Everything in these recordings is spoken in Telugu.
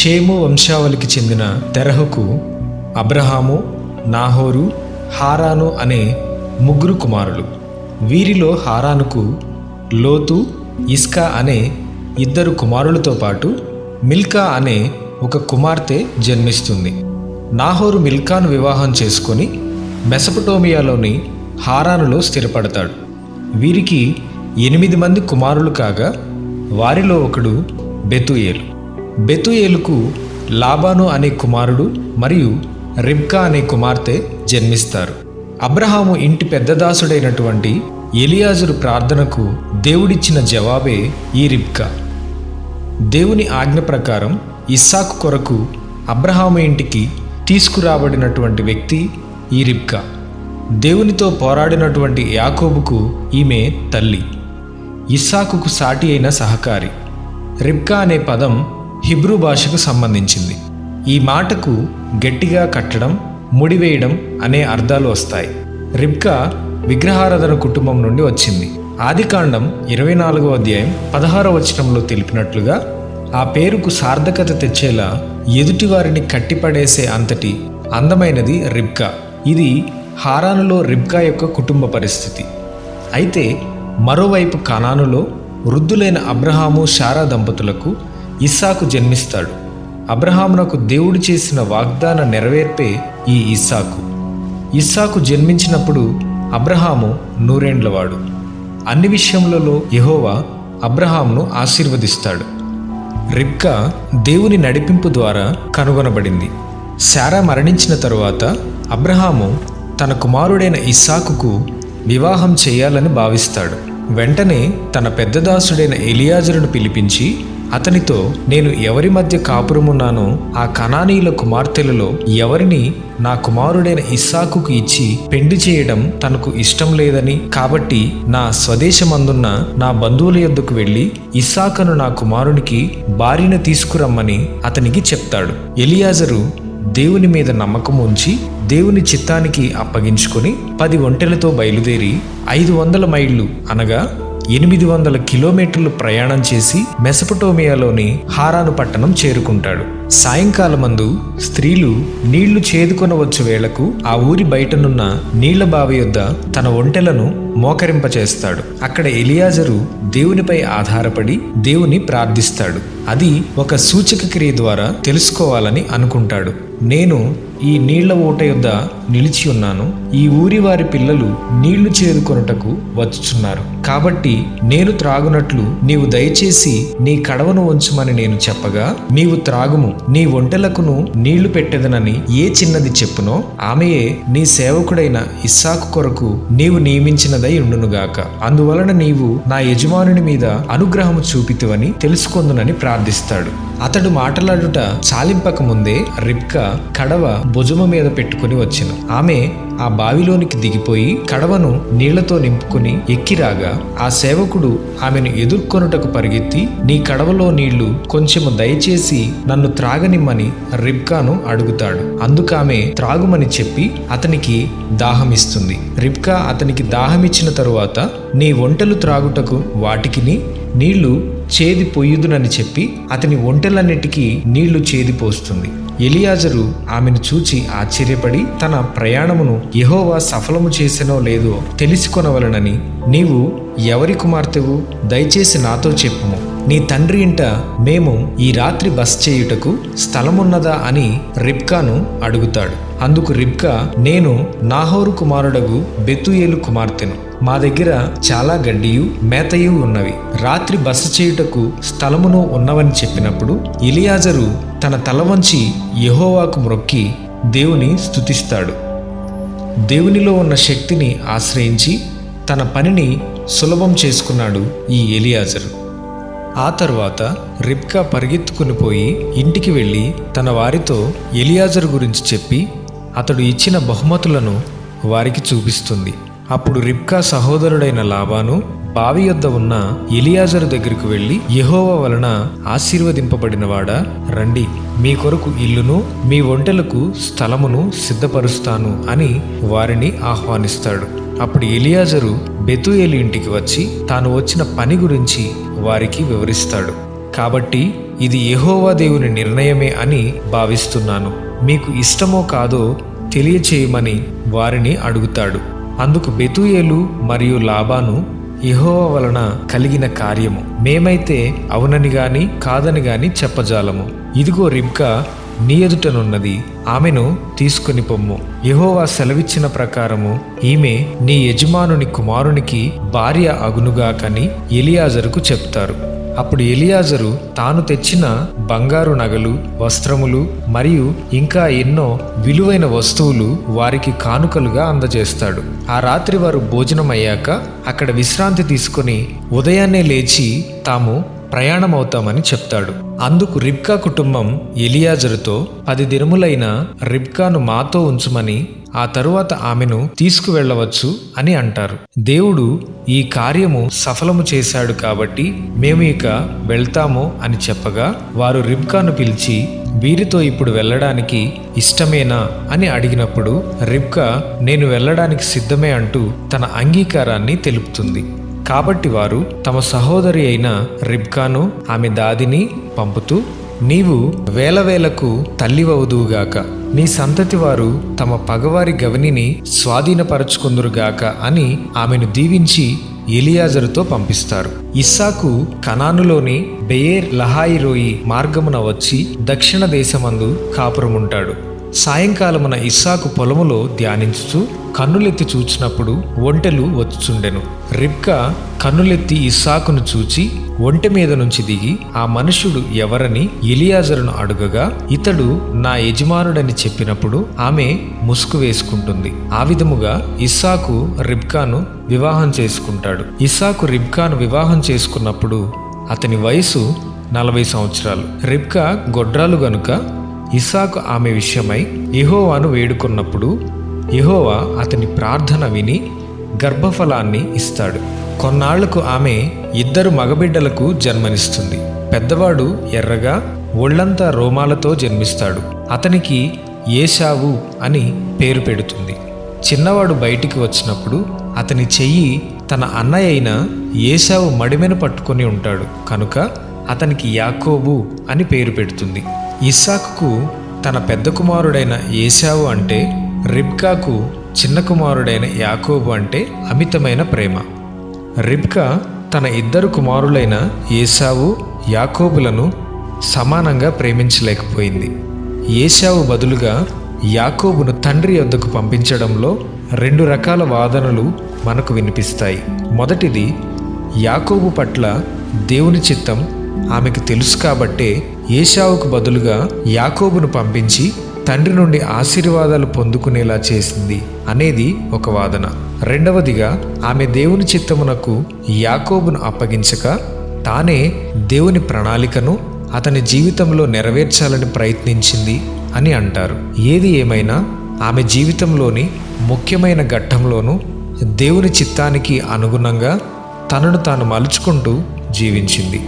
షేము వంశావళికి చెందిన తెరహుకు అబ్రహాము నాహోరు హారాను అనే ముగ్గురు కుమారులు. వీరిలో హారానుకు లోతు ఇస్కా అనే ఇద్దరు కుమారులతో పాటు మిల్కా అనే ఒక కుమార్తె జన్మిస్తుంది. నాహోరు మిల్కాను వివాహం చేసుకొని మెసపటోమియాలోని హారానులో స్థిరపడతాడు. వీరికి ఎనిమిది మంది కుమారులు కాగా వారిలో ఒకడు బెతుయేలు. బెతుయేలుకు లాబాను అనే కుమారుడు మరియు రిబ్కా అనే కుమార్తె జన్మిస్తారు. అబ్రహాము ఇంటి పెద్దదాసుడైనటువంటి ఎలియాజరు ప్రార్థనకు దేవుడిచ్చిన జవాబే ఈ రిబ్కా. దేవుని ఆజ్ఞ ప్రకారం ఇస్సాకు కొరకు అబ్రహాము ఇంటికి తీసుకురాబడినటువంటి వ్యక్తి ఈ రిబ్కా. దేవునితో పోరాడినటువంటి యాకోబుకు ఈమె తల్లి. ఇస్సాకుకు సాటి అయిన సహకారి. రిబ్కా అనే పదం హిబ్రూ భాషకు సంబంధించింది. ఈ మాటకు గట్టిగా కట్టడం ముడివేయడం అనే అర్థాలు వస్తాయి. రిబ్కా విగ్రహారాధన కుటుంబం నుండి వచ్చింది. ఆదికాండం ఇరవై నాలుగో అధ్యాయం పదహారో వచనంలో తెలిపినట్లుగా ఆ పేరుకు సార్థకత తెచ్చేలా ఎదుటివారిని కట్టిపడేసే అంతటి అందమైనది రిబ్కా. ఇది హారానులో రిబ్కా యొక్క కుటుంబ పరిస్థితి. అయితే మరోవైపు కనానులో వృద్ధులైన అబ్రహాము శారా దంపతులకు ఇస్సాకు జన్మిస్తాడు. అబ్రహామునకు దేవుడు చేసిన వాగ్దాన నెరవేర్పే ఈ ఇస్సాకు. ఇస్సాకు జన్మించినప్పుడు అబ్రహాము నూరేండ్లవాడు. అన్ని విషయములలో యెహోవా అబ్రహామును ఆశీర్వదిస్తాడు. రిబ్కా దేవుని నడిపింపు ద్వారా కనుగొనబడింది. శారా మరణించిన తరువాత అబ్రహాము తన కుమారుడైన ఇస్సాకుకు వివాహం చేయాలని భావిస్తాడు. వెంటనే తన పెద్దదాసుడైన ఎలియాజరును పిలిపించి అతనితో నేను ఎవరి మధ్య కాపురమున్నానో ఆ కనానీయుల కుమార్తెలలో ఎవరిని నా కుమారుడైన ఇస్సాకుకు ఇచ్చి పెండి చేయడం తనకు ఇష్టం లేదని కాబట్టి నా స్వదేశమందున్న నా బంధువుల యొద్దకు వెళ్ళి ఇస్సాకను నా కుమారునికి భార్యను తీసుకురమ్మని అతనికి చెప్తాడు. ఎలియాజరు దేవుని మీద నమ్మకం ఉంచి దేవుని చిత్తానికి అప్పగించుకొని పది ఒంటెలతో బయలుదేరి ఐదు వందల మైళ్ళు అనగా ఎనిమిది వందల కిలోమీటర్లు ప్రయాణం చేసి మెసపటోమియాలోని హారాను పట్టణం చేరుకుంటాడు. సాయంకాలమందు స్త్రీలు నీళ్ళు చేదుకొనవచ్చు వేళకు ఆ ఊరి బయటనున్న నీళ్ళ బావి యొద్ద తన ఒంటెలను మోకరింపచేస్తాడు. అక్కడ ఎలియాజరు దేవునిపై ఆధారపడి దేవుని ప్రార్థిస్తాడు. అది ఒక సూచక క్రియ ద్వారా తెలుసుకోవాలని అనుకుంటాడు. నేను ఈ నీళ్ళ ఊట యొద్ద నిలిచి ఉన్నాను. ఈ ఊరి వారి పిల్లలు నీళ్ళు చేరుకొనుటకు వచ్చుచున్నారు. కాబట్టి నేను త్రాగునట్లు నీవు దయచేసి నీ కడవను ఉంచుమని నేను చెప్పగా నీవు త్రాగుము నీ ఒంటెలకును నీళ్ళు పెట్టెదనని ఏ చిన్నది చెప్పునో ఆమెయే నీ సేవకుడైన ఇస్సాకు కొరకు నీవు నియమించినదై ఉండునుగాక. అందువలన నీవు నా యజమానుని మీద అనుగ్రహము చూపితువని తెలుసుకొందునని ప్రార్థిస్తాడు. అతడు మాట్లాడుట చాలింపక ముందే రిబ్కా కడవ భుజము మీద పెట్టుకుని వచ్చిన. ఆమె ఆ బావిలోనికి దిగిపోయి కడవను నీళ్ళతో నింపుకుని ఎక్కిరాగా ఆ సేవకుడు ఆమెను ఎదుర్కొనుటకు పరిగెత్తి నీ కడవలో నీళ్ళు కొంచెము దయచేసి నన్ను త్రాగనిమ్మని రిబ్కాను అడుగుతాడు. అందుకామె త్రాగుమని చెప్పి అతనికి దాహమిస్తుంది. రిబ్కా అతనికి దాహమిచ్చిన తరువాత నీ ఒంటలు త్రాగుటకు వాటికిని నీళ్ళు చేది పొయ్యుదునని చెప్పి అతని ఒంటెలన్నిటికీ నీళ్ళు చేది పోస్తుంది. ఎలియాజరు ఆమెను చూచి ఆశ్చర్యపడి తన ప్రయాణమును యహోవా సఫలము చేసెనో లేదో తెలుసుకొనవలనని నీవు ఎవరి కుమార్తెవు? దయచేసి నాతో చెప్పుము. నీ తండ్రి ఇంట మేము ఈ రాత్రి బస చేయుటకు స్థలమున్నదా అని రిబ్కాను అడుగుతాడు. అందుకు రిబ్కా నేను నాహోరు కుమారుడగు బెతుయేలు కుమార్తెను. మా దగ్గర చాలా గడ్డియు మేతయు ఉన్నవి. రాత్రి బస చేయుటకు స్థలమును ఉన్నవని చెప్పినప్పుడు ఇలియాజరు తన తల వంచి యెహోవాకు మ్రొక్కి దేవుని స్థుతిస్తాడు దేవునిలో ఉన్న శక్తిని ఆశ్రయించి తన పనిని సులభం చేసుకున్నాడు ఈ ఎలియాజరు. ఆ తర్వాత రిబ్కా పరిగెత్తుకుని పోయి ఇంటికి వెళ్ళి తన వారితో ఎలియాజరు గురించి చెప్పి అతడు ఇచ్చిన బహుమతులను వారికి చూపిస్తుంది. అప్పుడు రిబ్కా సహోదరుడైన లాబాను బావి యొద్ద ఉన్న ఎలియాజరు దగ్గరికి వెళ్ళి యహోవ వలన ఆశీర్వదింపబడినవాడా? రండి మీ కొరకు ఇల్లును మీ ఒంటెలకు స్థలమును సిద్ధపరుస్తాను అని వారిని ఆహ్వానిస్తాడు. అప్పుడు ఎలియాజరు బెతుయేలి ఇంటికి వచ్చి తాను వచ్చిన పని గురించి వారికి వివరిస్తాడు. కాబట్టి ఇది యహోవా దేవుని నిర్ణయమే అని భావిస్తున్నాను. మీకు ఇష్టమో కాదో తెలియచేయమని వారిని అడుగుతాడు. అందుకు బెతుయేలు మరియు లాబాను యెహోవా వలన కలిగిన కార్యము. మేమైతే అవునని గాని కాదని గాని చెప్పజాలము. ఇదిగో రిబ్కా నీ ఎదుటనున్నది ఆమెను తీసుకుని పొమ్ము. యహోవా సెలవిచ్చిన ప్రకారము ఈమె నీ యజమానుని కుమారునికి భార్య అగునుగాకని ఎలియాజరుకు చెప్తారు. అప్పుడు ఎలియాజరు తాను తెచ్చిన బంగారు నగలు వస్త్రములు మరియు ఇంకా ఎన్నో విలువైన వస్తువులు వారికి కానుకలుగా అందజేస్తాడు. ఆ రాత్రి వారు భోజనం అయ్యాక అక్కడ విశ్రాంతి తీసుకొని ఉదయాన్నే లేచి తాము ప్రయాణమవుతామని చెప్తాడు. అందుకు రిబ్కా కుటుంబం ఎలియాజరుతో పది దినములైన రిబ్కాను మాతో ఉంచుమని ఆ తరువాత ఆమెను తీసుకువెళ్ళవచ్చు అని అంటారు. దేవుడు ఈ కార్యము సఫలము చేశాడు కాబట్టి మేము ఇక వెళ్తాము అని చెప్పగా వారు రిబ్కాను పిలిచి వీరితో ఇప్పుడు వెళ్ళడానికి ఇష్టమేనా? అని అడిగినప్పుడు రిబ్కా నేను వెళ్ళడానికి సిద్ధమే అంటూ తన అంగీకారాన్ని తెలుపుతుంది. కాబట్టి వారు తమ సహోదరి అయిన రిబ్కాను ఆమె దాదిని పంపుతూ నీవు వేలవేలకు తల్లివవుదువుగాక. నీ సంతతి వారు తమ పగవారి గవనిని స్వాధీనపరచుకుందురుగాక అని ఆమెను దీవించి ఎలియాజరుతో పంపిస్తారు. ఇస్సాకు కనానులోని బెయేర్ లహాయిరోయి మార్గమున వచ్చి దక్షిణ దేశమందు కాపురముంటాడు. సాయంకాలమున ఇస్సాకు పొలములో ధ్యానించుచు కన్నులెత్తి చూచినప్పుడు ఒంటెలు వచ్చుచుండెను. రిబ్కా కన్నులెత్తి ఇస్సాకును చూచి ఒంటె మీద నుంచి దిగి ఆ మనుషుడు ఎవరని ఎలియాజరును అడుగగా ఇతడు నా యజమానుడని చెప్పినప్పుడు ఆమె ముసుగు వేసుకుంటుంది. ఆ విధముగా ఇస్సాకు రిబ్కాను వివాహం చేసుకుంటాడు. ఇస్సాకు రిబ్కాను వివాహం చేసుకున్నప్పుడు అతని వయసు నలభై సంవత్సరాలు. రిబ్కా గొడ్రాలు గనుక ఇసాకు ఆమె విషయమై ఇహోవాను వేడుకున్నప్పుడు ఇహోవా అతని ప్రార్థన విని గర్భఫలాన్ని ఇస్తాడు. కొన్నాళ్ళకు ఆమె ఇద్దరు మగబిడ్డలకు జన్మనిస్తుంది. పెద్దవాడు ఎర్రగా ఒళ్ళంతా రోమాలతో జన్మిస్తాడు. అతనికి ఏషావు అని పేరు పెడుతుంది. చిన్నవాడు బయటికి వచ్చినప్పుడు అతని చెయ్యి తన అన్నయ్య అయిన ఏషావు మడిమెను పట్టుకొని ఉంటాడు. కనుక అతనికి యాకోబు అని పేరు పెడుతుంది. ఇస్సాకుకు తన పెద్ద కుమారుడైన ఏశావు అంటే రిబ్కాకు చిన్న కుమారుడైన యాకోబు అంటే అమితమైన ప్రేమ. రిబ్కా తన ఇద్దరు కుమారులైన ఏసావు యాకోబులను సమానంగా ప్రేమించలేకపోయింది. ఏశావు బదులుగా యాకోబును తండ్రి వద్దకు పంపించడంలో రెండు రకాల వాదనలు మనకు వినిపిస్తాయి. మొదటిది యాకోబు పట్ల దేవుని చిత్తం ఆమెకు తెలుసు కాబట్టే ఏషావుకు బదులుగా యాకోబును పంపించి తండ్రి నుండి ఆశీర్వాదాలు పొందుకునేలా చేసింది అనేది ఒక వాదన. రెండవదిగా ఆమె దేవుని చిత్తమునకు యాకోబును అప్పగించక తానే దేవుని ప్రణాళికను అతని జీవితంలో నెరవేర్చాలని ప్రయత్నించింది అని అంటారు. ఏది ఏమైనా ఆమె జీవితంలోని ముఖ్యమైన ఘట్టంలోనూ దేవుని చిత్తానికి అనుగుణంగా తనను తాను మలుచుకుంటూ జీవించింది.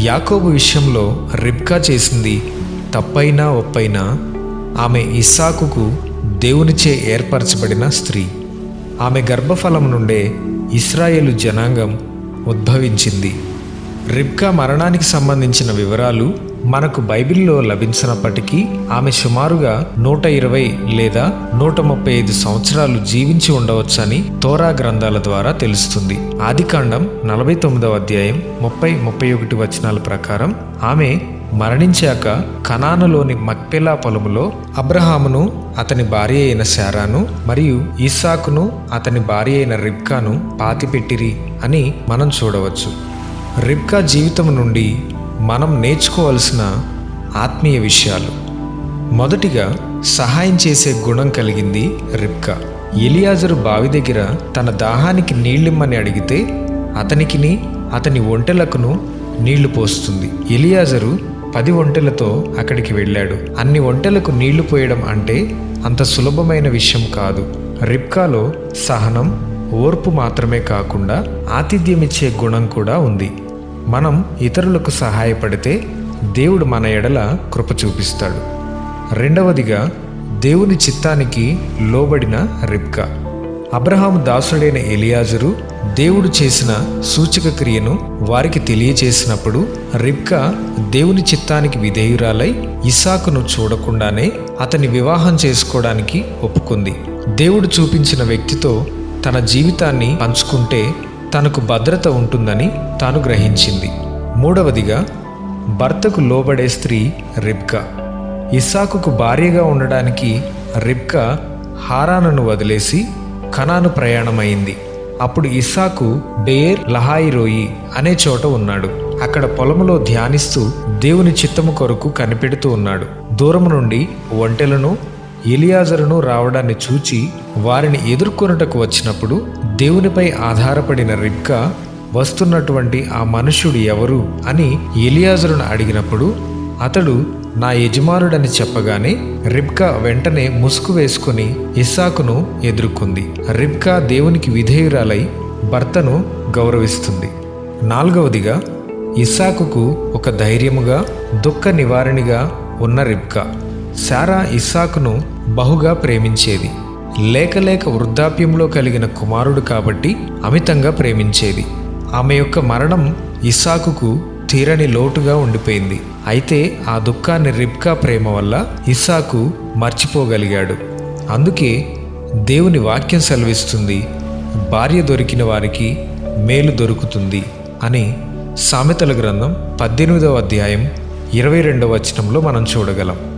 యాకోబు విషయంలో రిబ్కా చేసింది తప్పైనా ఒప్పైనా ఆమె ఇస్సాకుకు దేవునిచే ఏర్పరచబడిన స్త్రీ. ఆమె గర్భఫలం నుండే ఇస్రాయేలు జనాంగం ఉద్భవించింది. రిబ్కా మరణానికి సంబంధించిన వివరాలు మనకు బైబిల్లో లభించినప్పటికీ ఆమె సుమారుగా నూట ఇరవై లేదా నూట ముప్పై ఐదు సంవత్సరాలు జీవించి ఉండవచ్చని తోరా గ్రంథాల ద్వారా తెలుస్తుంది. ఆదికాండం నలభై తొమ్మిదవ అధ్యాయం ముప్పై ముప్పై ఒకటి వచనాల ప్రకారం ఆమె మరణించాక కనానులోని మక్పెలా పొలములో అబ్రహామును అతని భార్య అయిన శారాను మరియు ఇస్సాకును అతని భార్య అయిన రిబ్కాను పాతిపెట్టిరి అని మనం చూడవచ్చు. రిబ్కా జీవితం నుండి మనం నేర్చుకోవాల్సిన ఆత్మీయ విషయాలు. మొదటిగా సహాయం చేసే గుణం కలిగింది రిబ్కా. ఎలియాజరు బావి దగ్గర తన దాహానికి నీళ్ళిమ్మని అడిగితే అతనికిని అతని ఒంటెలకును నీళ్ళు పోస్తుంది. ఎలియాజరు పది ఒంటెలతో అక్కడికి వెళ్ళాడు. అన్ని ఒంటెలకు నీళ్ళు పోయడం అంటే అంత సులభమైన విషయం కాదు. రిబ్కాలో సహనం ఓర్పు మాత్రమే కాకుండా ఆతిథ్యమిచ్చే గుణం కూడా ఉంది. మనం ఇతరులకు సహాయపడితే దేవుడు మన ఎడల కృప చూపిస్తాడు. రెండవదిగా దేవుని చిత్తానికి లోబడిన రిబ్కా. అబ్రహాం దాసుడైన ఎలియాజరు దేవుడు చేసిన సూచక క్రియను వారికి తెలియచేసినప్పుడు రిబ్కా దేవుని చిత్తానికి విధేయురాలై ఇసాకును చూడకుండానే అతని వివాహం చేసుకోవడానికి ఒప్పుకుంది. దేవుడు చూపించిన వ్యక్తితో తన జీవితాన్ని పంచుకుంటే తనకు భద్రత ఉంటుందని తాను గ్రహించింది. మూడవదిగా భర్తకు లోబడే స్త్రీ రిబ్కా. ఇస్సాకుకు భార్యగా ఉండడానికి రిబ్కా హారానను వదిలేసి కనాను ప్రయాణమైంది. అప్పుడు ఇస్సాకు బేర్ లహాయిరోయి అనే చోట ఉన్నాడు. అక్కడ పొలములో ధ్యానిస్తూ దేవుని చిత్తము కొరకు కనిపెడుతూ ఉన్నాడు. దూరం నుండి ఒంటెలను ఎలియాజరును రావడాన్ని చూచి వారిని ఎదుర్కొనుటకు వచ్చినప్పుడు దేవునిపై ఆధారపడిన రిబ్కా వస్తున్నటువంటి ఆ మనుష్యుడు ఎవరు? అని ఎలియాజరును అడిగినప్పుడు అతడు నా యజమానుడని చెప్పగానే రిబ్కా వెంటనే ముసుగు వేసుకుని ఇస్సాకును ఎదుర్కొంది. రిబ్కా దేవునికి విధేయురాలై భర్తను గౌరవిస్తుంది. నాలుగవదిగా ఇస్సాకుకు ఒక ధైర్యముగా దుఃఖ నివారణిగా ఉన్న రిబ్కా. శారా ఇస్సాకును బహుగా ప్రేమించేది. లేక లేక వృద్ధాప్యంలో కలిగిన కుమారుడు కాబట్టి అమితంగా ప్రేమించేది. ఆమె యొక్క మరణం ఇస్సాకుకు తీరని లోటుగా ఉండిపోయింది. అయితే ఆ దుఃఖాన్ని రిబ్కా ప్రేమ వల్ల ఇస్సాకు మర్చిపోగలిగాడు. అందుకే దేవుని వాక్యం సెలవిస్తుంది భార్య దొరికిన వారికి మేలు దొరుకుతుంది అని సామెతల గ్రంథం పద్దెనిమిదవ అధ్యాయం ఇరవై రెండవ వచనంలో మనం చూడగలం.